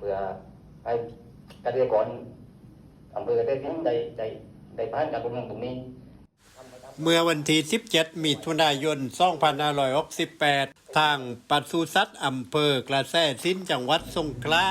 เพื่อให้เกษตรกรอำเภอเกษตรทิ้งได้ได้ได้ผ่านการประเมินตรงนี้ เมื่อวันที่ 17 มิถุนายน 2568 ทางปศุสัตว์อำเภอกระแสสิ้นจังหวัดสงขลา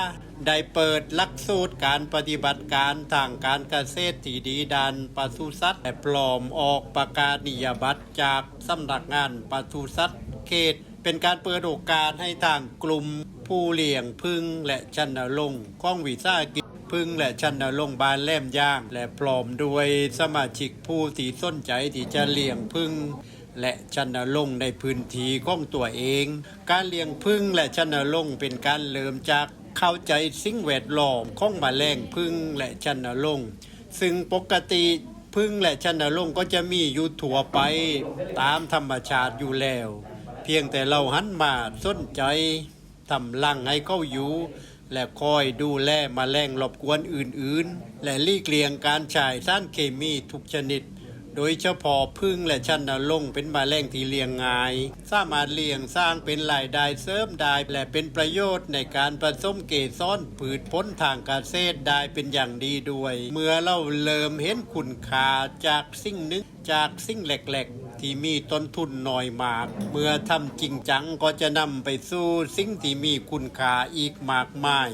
ได้เปิดหลักสูตรการปฏิบัติการทางการเกษตรที่ดีดันปศุสัตว์และปลอมออกประกาศนียบัตรจากสำนักงานปศุสัตว์เขต เป็นการเปิดโอกาสให้ทางกลุ่มผู้เลี้ยงพึ่งและชันลงค์ของวิสากิจพึ่งและชันลงบานแล่มย่าง และพร้อมด้วยสมาชิกผู้ที่สนใจที่จะเลี้ยงพึ่งและชันลงในพื้นที่ของตัวเอง การเลี้ยงพึ่งและชันลงเป็นการเริ่มจากเข้าใจสิ่งแวดล้อมของแมลงพึ่งและชันลง ซึ่งปกติพึ่งและชันลงก็จะมีอยู่ทั่วไปตามธรรมชาติอยู่แล้ว พียงแต่เราหันมาสนใจทำรังให้เขาอยู่ และคอยดูแลมาแมลงรบกวนอื่นๆ และลีกเลียงการใช้สารเคมีทุกชนิด โดยเฉพาะพึ่งและชันนลงเป็นมาแมลงที่เลี้ยงง่าย สามารถเลี้ยงสร้างเป็นรายได้เสริมได้และเป็นประโยชน์ในการผสมเกสรผืชพ้นทางเกษตรได้เป็นอย่างดีด้วย เมื่อเราเริ่มเห็นคุณค่าจากสิ่งหนึ่งจากสิ่งเล็กๆ ที่มีต้นทุนน้อยมาก เมื่อทำจริงจังก็จะนำไปสู่สิ่งที่มีคุณค่าอีกมากมาย